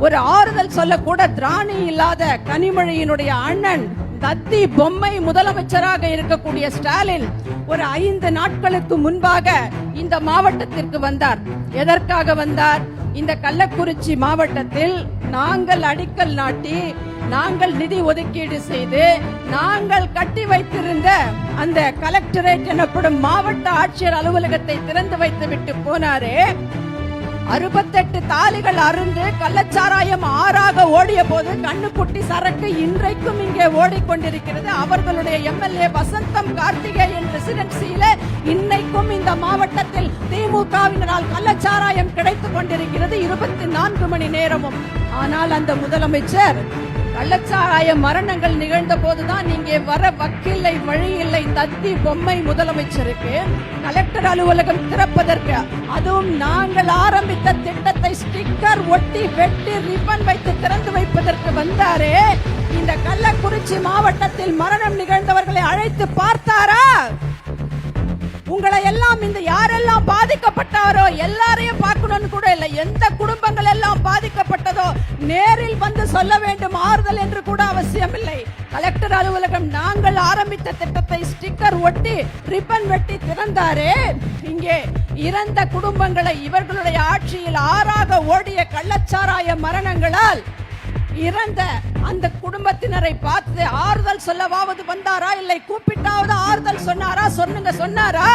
ஒரு ஆறுதல் சொல்லக்கூட திராணி இல்லாத கனிமொழியினுடைய அண்ணன் தத்தி பொம்மை முதலமைச்சராக இருக்கக்கூடிய ஸ்டாலின் ஒரு ஐந்து நாட்களுக்கு முன்பாக இந்த மாவட்டத்திற்கு வந்தார். எதற்காக வந்தார்? இந்த கள்ளக்குறிச்சி மாவட்டத்தில் நாங்கள் அடிக்கல் நாட்டி நாங்கள் நிதி ஒதுக்கீடு செய்து நாங்கள் கட்டி வைத்திருந்த அந்த கலெக்டரேட் எனப்படும் மாவட்ட ஆட்சியர் அலுவலகத்தை திறந்து வைத்து விட்டு போனாரே அறுபத்தெட்டு தாலிகள் அருந்து கள்ளச்சாராயம் ஆறாக ஓடிய போது கண்ணுக்குட்டி சரக்கு இன்றைக்கும் இங்கே ஓடிக்கொண்டிருக்கிறது. அவர்களுடைய எம்எல்ஏ வசந்தம் கார்த்திகேயன் ரெசிடென்சியில இன்னைக்கும் இந்த மாவட்டத்தில் திமுகவினரால் கள்ளச்சாராயம் கிடைத்துக் கொண்டிருக்கிறது. இருபத்தி நான்கு மணி நேரமும். ஆனால் அந்த முதலமைச்சர் கள்ளச்சாராய மரணங்கள் நிகழ்ந்த போதுதான் இங்கே வர வக்கில்லை வழி இல்லை தத்தி பொம்மை முதலமைச்சருக்கு கலெக்டர் அலுவலகம் திறப்பதற்கு. அதுவும் நாங்கள் ஆரம்பித்த திட்டத்தை ஸ்டிக்கர் ஒட்டி வெட்டி ரிப்பன் வைத்து திறந்து வைப்பதற்கு வந்தாரே. இந்த கள்ளக்குறிச்சி மாவட்டத்தில் மரணம் நிகழ்ந்தவர்களை அழைத்து பார்த்தாரா? உங்களை எல்லாம் இந்த யாரெல்லாம் பாதிக்கப்பட்டாரோ எல்லாரையும் பார்க்கணும்னு கூட இல்லை. எந்த குடும்பங்கள் எல்லாம் பாதிக்கப்பட்டதோ நேரில் வந்து சொல்ல வேண்டும். கூட அவசியம் இல்லை கலெக்டர் அலுவலகம் நாங்கள் ஆரம்பித்த திட்டத்தை ஸ்டிக்கர் ஒட்டி ரிப்பன் வெட்டி திறந்தாரே. இங்கே இறந்த குடும்பங்களை இவர்களுடைய ஆட்சியில் ஆறாக ஓடிய கள்ளச்சாராய மரணங்களால் இறந்த அந்த குடும்பத்தினரை பார்த்து ஆறுதல் சொல்லவாவது வந்தாரா? இல்லை கூப்பிட்டாவது ஆறுதல் சொன்னாரா? சொன்னுங்க சொன்னாரா?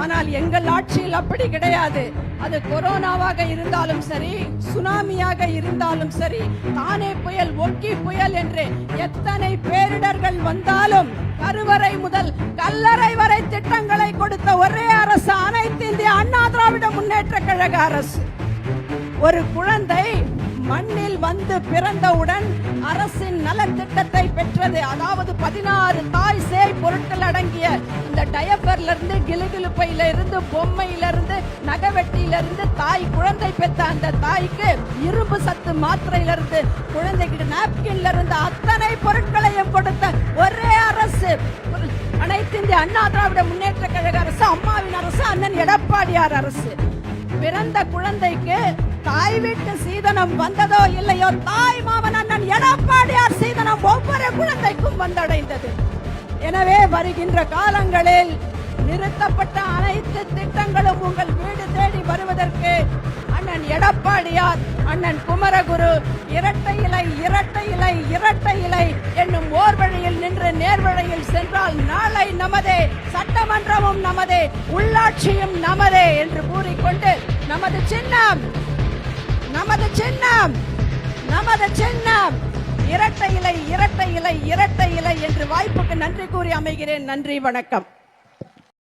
ஆனால் எங்கள் ஆட்சியில் அப்படி கிடையாது. அது கொரோனாவாக இருந்தாலும் சரி சுனாமியாக இருந்தாலும் சரி தானே புயல் ஒக்கி புயல் என்று எத்தனை பேரிடர்கள் வந்தாலும் கருவறை முதல் கல்லறை வரை திட்டங்களை கொடுத்த ஒரே அரசு அனைத்து இந்திய அண்ணா திராவிட முன்னேற்ற கழக அரசு. ஒரு குழந்தை மண்ணில் வந்து பிறந்தவுடன் அரசின் நலத்திட்டத்தை பெற்றது. அதாவது பதினாறு தாய் சேய் பொருட்கள் அடங்கிய இந்த டயப்பர்ல இருந்து கிலுகிலுப்பையில இருந்து பொம்மையில இருந்து நகவெட்டியில இருந்து தாய் குழந்தை பெற்ற அந்த தாய்க்கு இரும்பு சத்து மாத்திரையில இருந்து குழந்தைக்கு நாப்கின்ல இருந்து அத்தனை பொருட்களையும் கொடுத்த ஒரே அரசு. அனைத்து இந்திய அண்ணா திராவிட முன்னேற்ற கழக அரசு அம்மாவின் அரசு அண்ணன் எடப்பாடியார் அரசு. பிறந்த குழந்தைக்கு தாய் வீட்டு சீதனம் வந்ததோ இல்லையோ தாய் மாமன் அண்ணன் எடப்பாடியார் சீதனம் ஒவ்வொரு குழந்தைக்கும் வந்தடைந்தது. எனவே வருகின்ற காலங்களில் நிறுத்தப்பட்ட அனைத்து திட்டங்களும் உங்கள் வீடு தேடி வருவதற்கு அண்ணன் எடப்பாடியார் அண்ணன் குமரகுரு இரட்டை இலை இரட்டை இலை இரட்டை இலை என்னும் ஓர் வழியில் நின்று நேர்வழியில் சென்றால் நாளை நமதே சட்டமன்றமும் நமதே உள்ளாட்சியும் நமதே என்று கூறிக்கொண்டு நமது சின்னம் நமது சின்னம் நமது சின்னம். இரட்டை இலை இரட்டை இலை இரட்டை இலை என்று வாய்ப்புக்கு நன்றி கூறி அமைகிறேன். நன்றி வணக்கம்.